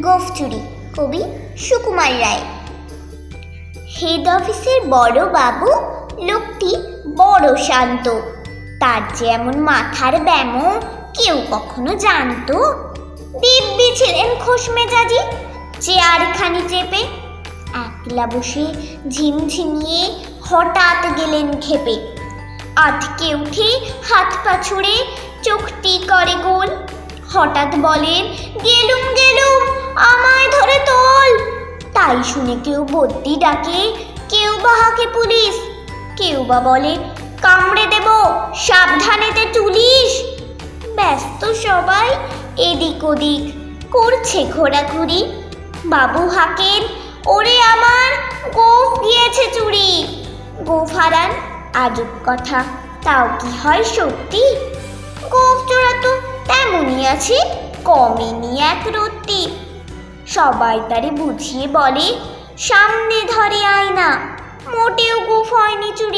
গোফ চুরি কবি সুকুমার রায়। হেড অফিসের বড় বাবু, লোকটি বড় শান্ত। তার যেমন মাথার ব্যামো কেউ কখনো জানতো। দিব্যি ছিলেন খোশ মেজাজি, চেয়ারখানি চেপে, একলা বসে ঝিমঝিমিয়ে হঠাৎ গেলেন খেপে। আটকে উঠে হাত পা ছুড়ে চোখটি করে গোল। হঠাৎ বলেন, গেলুম গেলুম। আমায় ধরে তোল। তাই শুনে কেউ বদ্যি ডাকে, কেউ বা হাকে পুলিশ, কেউ বা বলে, কামড়ে দেব সাবধানেতে তুলিস। ব্যস্ত সবাই এদিক ওদিক করছে ঘোরাঘুরি। বাবু হাকেন, ওরে আমার, গোফ গিয়েছে চুরি। গোফ হারান, আজব কথা, তাও কি হয় সত্যি? গোফ চোরা তো তেমনই আছে, কমেনি এক রত্তি। সবাই তারে বুঝিয়ে বলে সামনে ধরে আয় না। মোটেও গুফ হয়নি চুরি